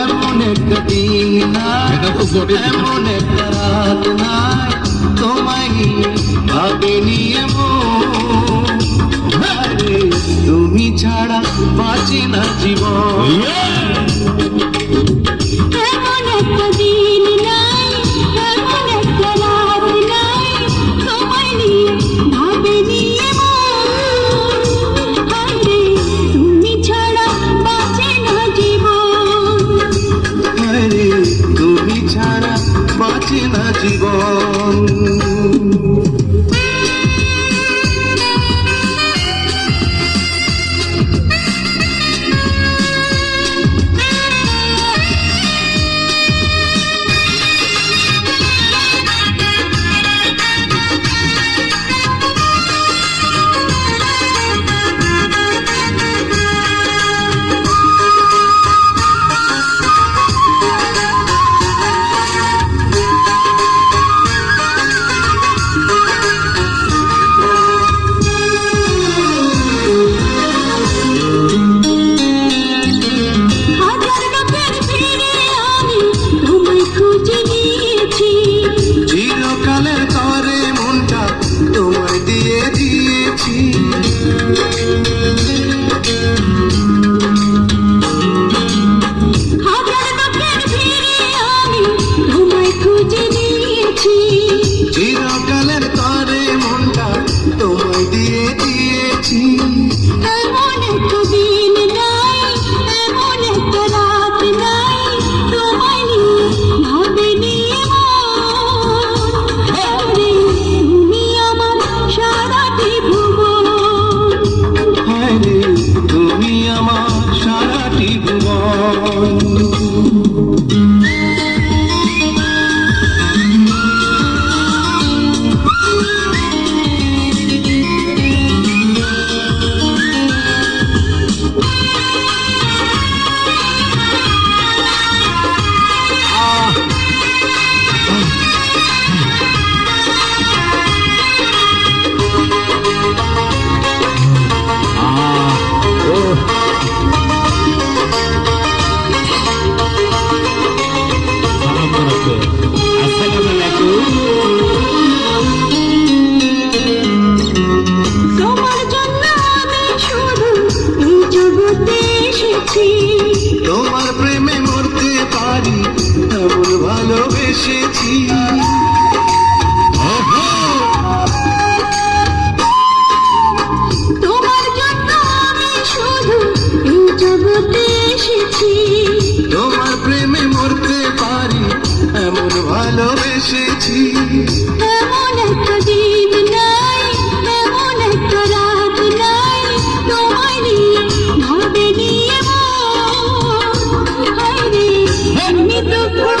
এমন একটা দিন এমন একটা রাত নাই তোমায় ভাবিনি তুমি ছাড়া বাঁচে না জীবন। জীবন। চিরকালের তরে মনটা তোমায় দিয়ে দিয়েছি। এমন একটা দিন নাই এমন একটা রাত নাই তোমায় নিয়ে ভাবিনি তুমি আমার সারাটি ভুবন। তুমি আমার সারাটি ভুবন। এসেছি। তোমার প্রেমে মরতে পারি এমন ভালোবেসেছি। এমন একটা দিন নাই এমন একটা রাত নাই তোমায় নিয়ে ভাবিনি এমন হায় রে আমি তো খুব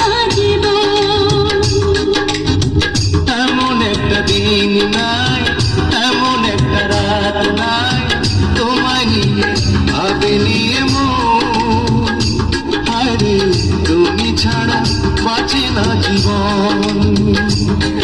হায়